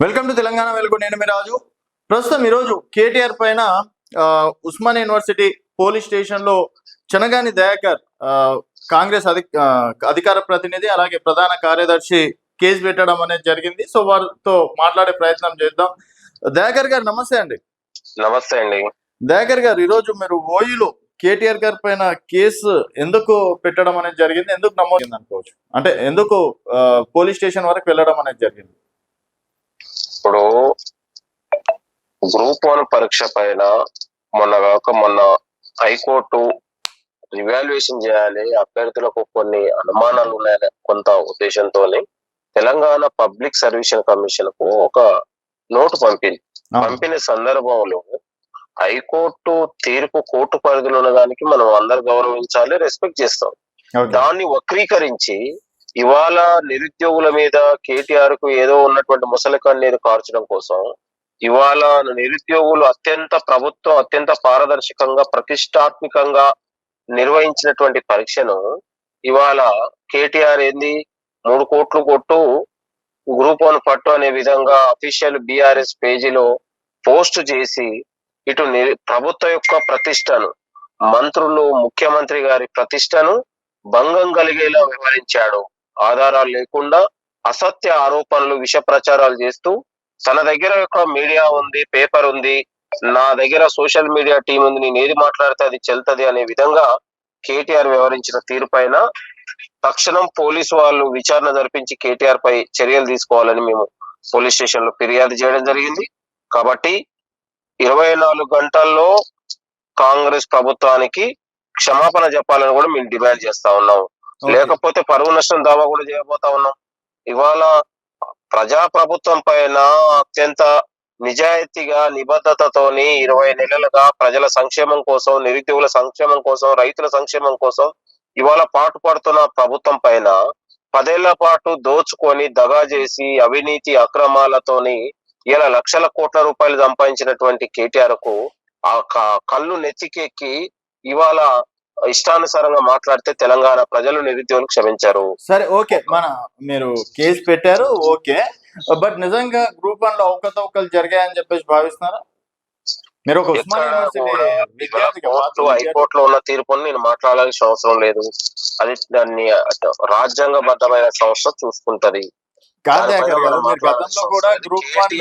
Welcome to Telangana వెలుగు. నేను మీ రాజు. ప్రస్తుతం ఈరోజు కేటీఆర్ పైన ఉస్మాన్ యూనివర్సిటీ పోలీస్ స్టేషన్లో చనగాని దయాకర్ కాంగ్రెస్ అధి అధికార ప్రతినిధి అలాగే ప్రధాన కార్యదర్శి కేసు పెట్టడం అనేది జరిగింది. సో వారితో మాట్లాడే ప్రయత్నం చేద్దాం. దయాకర్ గారు నమస్తే అండి. నమస్తే అండి. దయాకర్ గారు ఈరోజు మీరు ఓయూలో కేటీఆర్ గారి పైన కేసు ఎందుకు పెట్టడం అనేది జరిగింది? ఎందుకు నమోదైంది అనుకోవచ్చు అంటే ఎందుకు పోలీస్ స్టేషన్ వరకు వెళ్ళడం అనేది జరిగింది ఇప్పుడు గ్రూప్ వన్ పరీక్ష పైన మొన్న కాక మొన్న హైకోర్టు రివాల్యుయేషన్ చేయాలి అభ్యర్థులకు కొన్ని అనుమానాలు ఉన్నాయనే కొంత ఉద్దేశంతో తెలంగాణ పబ్లిక్ సర్వీస్ కమిషన్కు ఒక నోటు పంపింది. పంపిన సందర్భంలో హైకోర్టు తీర్పు కోర్టు పరిధిలో ఉన్న దానికి మనం అందరు గౌరవించాలి రెస్పెక్ట్ చేస్తాం. దాన్ని వక్రీకరించి ఇవాళ నిరుద్యోగుల మీద కేటీఆర్కు ఏదో ఉన్నటువంటి ముసలి కన్నీరు కార్చడం కోసం ఇవాళ నిరుద్యోగులు అత్యంత ప్రభుత్వం అత్యంత పారదర్శకంగా ప్రతిష్టాత్మకంగా నిర్వహించినటువంటి పరీక్షను ఇవాళ కేటీఆర్ ఏంది? మూడు కోట్లు కొట్టు గ్రూప్ వన్ పట్టు అనే విధంగా అఫీషియల్ బిఆర్ఎస్ పేజీలో పోస్ట్ చేసి ఇటు ని- ప్రభుత్వ యొక్క ప్రతిష్టను మంత్రులు ముఖ్యమంత్రి గారి ప్రతిష్టను భంగం కలిగేలా వ్యవహరించాడు. ఆధారాలు లేకుండా అసత్య ఆరోపణలు విష ప్రచారాలు చేస్తూ తన దగ్గర యొక్క మీడియా ఉంది పేపర్ ఉంది నా దగ్గర సోషల్ మీడియా టీం ఉంది నేను ఏది మాట్లాడితే అది చెల్తది అనే విధంగా కేటీఆర్ వ్యవహరించిన తీరు పైన తక్షణం పోలీసు వాళ్ళు విచారణ జరిపించి కేటీఆర్ పై చర్యలు తీసుకోవాలని మేము పోలీస్ స్టేషన్లో ఫిర్యాదు చేయడం జరిగింది. కాబట్టి ఇరవై నాలుగు గంటల్లో కాంగ్రెస్ ప్రభుత్వానికి క్షమాపణ చెప్పాలని కూడా మేము డిమాండ్ చేస్తా ఉన్నాం. ఓకే. లేకపోతే పరువు నష్టం దావా కూడా చేయబోతా ఉన్నాం. ఇవాళ ప్రజా ప్రభుత్వం పైన అత్యంత నిజాయితీగా నిబద్ధతతోని ఇరవై నెలలుగా ప్రజల సంక్షేమం కోసం నిరుద్యోగుల సంక్షేమం కోసం రైతుల సంక్షేమం కోసం ఇవాళ పాటు పడుతున్న ప్రభుత్వం పైన పదేళ్ళ పాటు దోచుకొని దగా చేసి అవినీతి అక్రమాలతోని ఇలా లక్షల కోట్ల రూపాయలు సంపాదించినటువంటి కేటీఆర్కు ఆ క- కళ్ళు నెత్తికెక్కి ఇవాళ ఇష్టానుసారంగా మాట్లాడితే తెలంగాణ ప్రజలు నిరుద్యోగులు క్షమించారు. సరే ఓకే. మన మీరు కేసు పెట్టారు ఓకే. బట్ నిజంగా గ్రూప్ వన్లో అవకతవకలు జరిగాయని చెప్పేసి భావిస్తున్నారా? మీరు ఒక హైకోర్టులో ఉన్న తీర్పుని నేను మాట్లాడాల్సిన అవసరం లేదు. అది దాన్ని రాజ్యాంగబద్ధమైన సంస్థ చూసుకుంటది. గతంలో కూడా గ్రూప్ వన్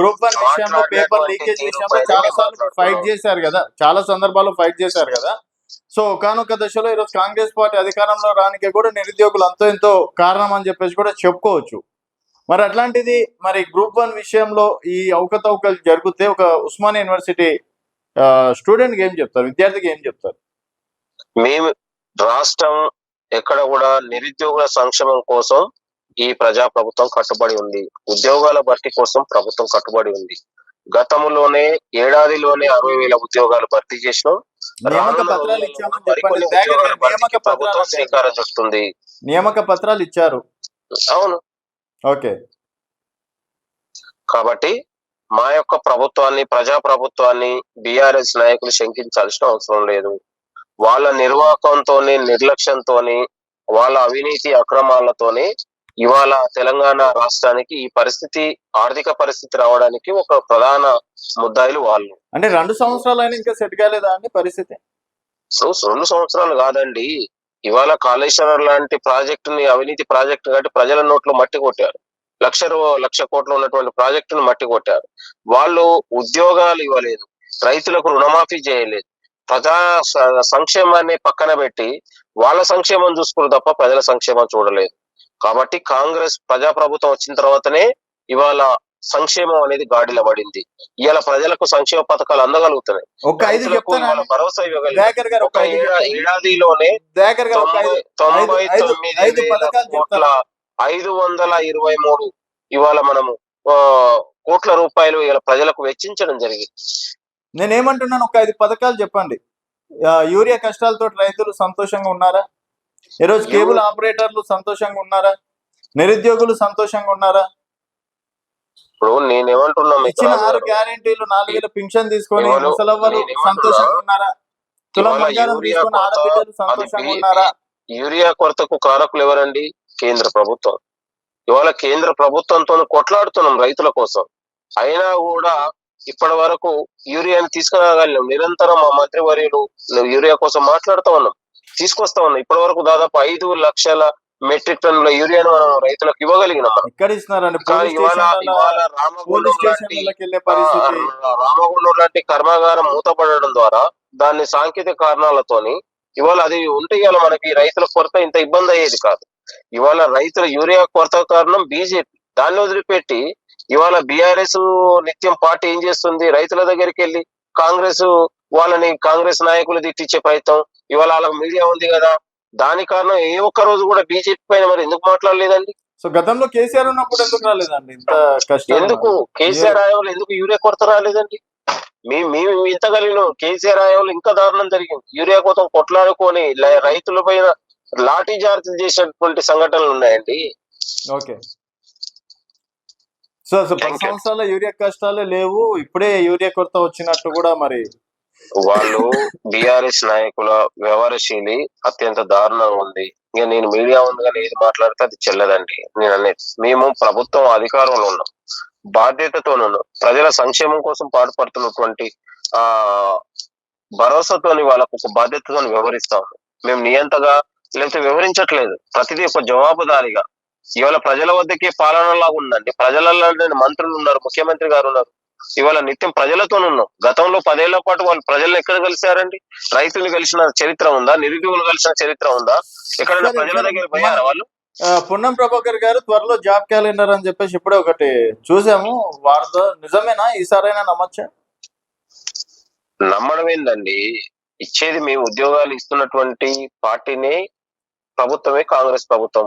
గ్రూప్ వన్ విషయంలో పేపర్ లీకేజ్ విషయంలో చాలా సార్లు. ఫైట్ చేశారు కదా. చాలా సందర్భాల్లో ఫైట్ చేశారు కదా. సో ఒకనొక దశలో ఈరోజు కాంగ్రెస్ పార్టీ అధికారంలో రానికి కూడా నిరుద్యోగులు అంతో ఎంతో కారణం అని చెప్పేసి కూడా చెప్పుకోవచ్చు. మరి అట్లాంటిది మరి గ్రూప్ వన్ విషయంలో ఈ అవకతవకలు జరిగితే ఒక ఉస్మానియా యూనివర్సిటీ స్టూడెంట్కి ఏం చెప్తారు? విద్యార్థికి ఏం చెప్తారు? మేము రాష్ట్రం ఎక్కడ కూడా నిరుద్యోగుల సంక్షేమం కోసం ఈ ప్రజా ప్రభుత్వం కట్టుబడి ఉంది. ఉద్యోగాల భర్తీ కోసం ప్రభుత్వం కట్టుబడి ఉంది. గతంలోనే ఏడాదిలోనే అరవై వేల ఉద్యోగాలు భర్తీ చేసినాం. నియామక చుడుతుంది. పత్రాలు ఇచ్చారు. అవును. ఓకే. కాబట్టి మా యొక్క ప్రభుత్వాన్ని ప్రజా ప్రభుత్వాన్ని బిఆర్ఎస్ నాయకులు శంకించాల్సిన అవసరం లేదు. వాళ్ళ నిర్వాహకంతోని నిర్లక్ష్యంతోని వాళ్ళ అవినీతి అక్రమాలతోని ఇవాళ తెలంగాణ రాష్ట్రానికి ఈ పరిస్థితి ఆర్థిక పరిస్థితి రావడానికి ఒక ప్రధాన ముద్దాయిలు వాళ్ళు. అంటే రెండు సంవత్సరాలైనా ఇంకా సెట్ కాలేదా అండి పరిస్థితి? సో రెండు సంవత్సరాలు కాదండి. ఇవాళ కాళేశ్వరం లాంటి ప్రాజెక్టుని అవినీతి ప్రాజెక్టు కాబట్టి ప్రజల నోట్లో మట్టి కొట్టారు. లక్ష లక్ష కోట్లు ఉన్నటువంటి ప్రాజెక్టును మట్టి కొట్టారు. వాళ్ళు ఉద్యోగాలు ఇవ్వలేదు. రైతులకు రుణమాఫీ చేయలేదు. ప్రజా సంక్షేమాన్ని పక్కన పెట్టి వాళ్ళ సంక్షేమం చూసుకుని తప్ప ప్రజల సంక్షేమం చూడలేదు. కాబట్టి కాంగ్రెస్ ప్రజా ప్రభుత్వం వచ్చిన తర్వాతనే ఇవాళ సంక్షేమం అనేది గాడిలో పడింది. ఇవాళ ప్రజలకు సంక్షేమ పథకాలు అందగలుగుతున్నాయి. ఒక ఐదు భరోసా? ఏడాదిలోనే తొంభై తొమ్మిది కోట్ల? ఐదు వందల ఇరవై మూడు ఇవాళ మనము కోట్ల రూపాయలు ఇవాళ ప్రజలకు వెచ్చించడం జరిగింది. నేనేమంటున్నాను? ఒక ఐదు పథకాలు చెప్పండి. యూరియా కష్టాలతో రైతులు సంతోషంగా ఉన్నారా? ఈరోజు కేబుల్ ఆపరేటర్లు సంతోషంగా ఉన్నారా? నిరుద్యోగులు సంతోషంగా ఉన్నారా? ఇప్పుడు నేనేమంటున్నా ఇచ్చిన ఆరు గ్యారెంటీలు నాలుగు వేల పింఛన్ తీసుకొని ముసలవ్వలు? సంతోషంగా ఉన్నారా? తులం బంగారం తీసుకుని ఆడబిడ్డలు సంతోషంగా ఉన్నారా? యూరియా కొరతకు కారకులు ఎవరండి? కేంద్ర ప్రభుత్వం. ఇవాళ కేంద్ర ప్రభుత్వంతో కొట్లాడుతున్నాం రైతుల కోసం. అయినా కూడా ఇప్పటి వరకు యూరియాని తీసుకురాగలిగాం. నిరంతరం మా మంత్రివర్యులు యూరియా కోసం మాట్లాడుతూ ఉన్నాం. తీసుకొస్తా ఉన్నాం. ఇప్పటి వరకు దాదాపు ఐదు లక్షల మెట్రిక్ టన్నుల యూరియాను మనం రైతులకు ఇవ్వగలిగినాం రామగుండం లాంటి కర్మాగారం మూతపడడం ద్వారా దాన్ని సాంకేతిక కారణాలతోని ఇవాళ అది ఉంటే ఇవాళ మనకి రైతుల కొరత ఇంత ఇబ్బంది అయ్యేది కాదు. ఇవాళ రైతుల యూరియా కొరత కారణం బీజేపీ. దాన్ని వదిలిపెట్టి ఇవాళ బీఆర్ఎస్ నిత్యం పార్టీ ఏం చేస్తుంది? రైతుల దగ్గరికి వెళ్ళి కాంగ్రెస్ వాళ్ళని కాంగ్రెస్ నాయకులు తిట్టించే ప్రయత్నం. ఇవాళ వాళ్ళకి మీడియా ఉంది కదా. దాని కారణం ఏ ఒక్క రోజు కూడా బీజేపీ పైన మరి ఎందుకు మాట్లాడలేదండి? సో గతంలో కేసీఆర్ ఉన్నప్పుడు ఎందుకు రాలేదండి? ఇంత కష్టం ఎందుకు? కేసీఆర్ ఆయంలో ఎందుకు యూరియా కొరత రాలేదండి? మేము మేము ఇంత కలిగిన కేసీఆర్ ఆయంలో ఇంకా దారుణం జరిగింది. యూరియా కోసం కొట్లాడుకొని రైతుల పైన లాఠీ చార్జీలు చేసినటువంటి సంఘటనలు ఉన్నాయండి. ఓకే. సో సో పది. సంవత్సరాల యూరియా కష్టాలే లేవు. ఇప్పుడే యూరియా కొరత వచ్చినట్టు కూడా మరి వాళ్ళు బిఆర్ఎస్ నాయకుల వ్యవహారశీలి అత్యంత దారుణంగా ఉంది. ఇంకా నేను మీడియా ఉంది కానీ ఏది మాట్లాడితే అది చెల్లదండి. నేను అనేది. మేము ప్రభుత్వం అధికారంలో ఉన్నాం. బాధ్యతతో ఉన్నాం. ప్రజల సంక్షేమం కోసం పాటుపడుతున్నటువంటి ఆ భరోసాతోని వాళ్ళకు ఒక బాధ్యతతో వ్యవహరిస్తాం మేము నియంతగా లేకపోతే వివరించట్లేదు ప్రతిదీ ఒక జవాబుదారీగా. ఇవాళ ప్రజల వద్దకే పాలనలాగా ఉందండి. ప్రజలలో మంత్రులు ఉన్నారు ముఖ్యమంత్రి గారు ఉన్నారు. ఇవాళ నిత్యం ప్రజలతో ఉన్నాం. గతంలో పదేళ్ళ పాటు వాళ్ళు ప్రజలను ఎక్కడ కలిశారండి? రైతులు కలిసిన చరిత్ర ఉందా? నిరుద్యోగులు కలిసిన చరిత్ర ఉందా? ఎక్కడైనా ప్రజల దగ్గర పోయారా వాళ్ళు? పొన్నం ప్రభాకర్ గారు త్వరలో జాబ్ క్యాలెండర్ అని చెప్పేసి ఇప్పుడే ఒకటి చూసాము. వార్త నిజమేనా? ఈసారైనా నమ్మచ్చా? నమ్మడం ఏందండి? ఇచ్చేది మేము ఉద్యోగాలు ఇస్తున్నటువంటి పార్టీనే ప్రభుత్వమే కాంగ్రెస్ ప్రభుత్వం.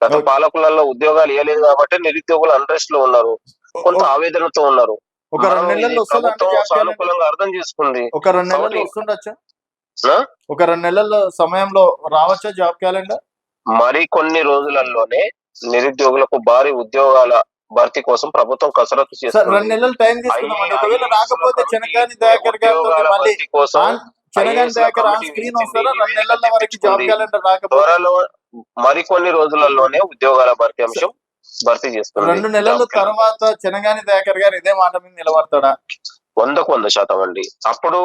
గత. పాలకులలో ఉద్యోగాలు ఇవ్వలేదు కాబట్టి నిరుద్యోగులు అన్రెస్ట్లో ఉన్నారు. కొంత ఆవేదనతో ఉన్నారు. ఒక రెండు నెలల్లో ప్రభుత్వం సానుకూలంగా అర్థం చేసుకుంది ఒక రెండు నెలల్లో వస్తుండొచ్చా? ఒక రెండు నెలల సమయంలో రావచ్చా జాబ్ క్యాలెండర్ మరి కొన్ని రోజులలోనే నిరుద్యోగులకు భారీ ఉద్యోగాల భర్తీ కోసం ప్రభుత్వం కసరత్తు సార్ రెండు చేస్తుంది నెలలు టైం ఒకవేళ రాకపోతే చెనకాని దయాకర్ మళ్ళీ దయాకర్ స్క్రీన్. వస్తారా రెండు నెలల వరకు జాబ్. క్యాలెండర్ రాకపోతే మరికొన్ని రోజులలోనే ఉద్యోగాల భర్తీ అంశం భర్తీ చేస్తుంది. రెండు నెలల తర్వాత చెనగాని దయాకర్ గారు ఇదే మాట మీద నిలబడతాడా? వందకు వంద శాతం అండి. అప్పుడు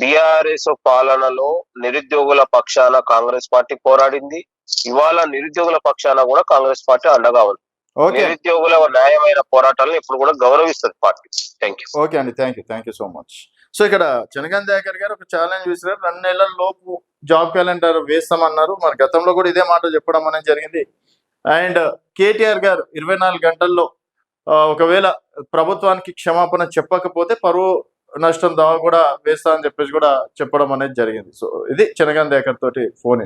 బీఆర్ఎస్ పాలనలో నిరుద్యోగుల పక్షాన కాంగ్రెస్ పార్టీ పోరాడింది. ఇవాళ నిరుద్యోగుల పక్షాన కూడా కాంగ్రెస్ పార్టీ అండగా ఉంది. నిరుద్యోగుల న్యాయమైన పోరాటాలను ఇప్పుడు కూడా గౌరవిస్తుంది పార్టీ. థ్యాంక్ యూ ఓకే అండి. Thank you thank you so much so ఇక్కడ చెనగాని దయాకర్ గారు ఒక ఛాలెంజ్ విసిరారు రెండు నెలల లోపు జాబ్ క్యాలెండర్ వేస్తామన్నారు. మరి గతంలో కూడా ఇదే మాట చెప్పడం అనేది జరిగింది. అండ్ కేటీఆర్ గారు ఇరవై నాలుగు గంటల్లో ఆ, ఒకవేళ ప్రభుత్వానికి క్షమాపణ చెప్పకపోతే పరువు నష్టం దావా కూడా వేస్తా అని చెప్పేసి కూడా చెప్పడం అనేది జరిగింది. సో ఇది చెనగాని తోటి ఫోన్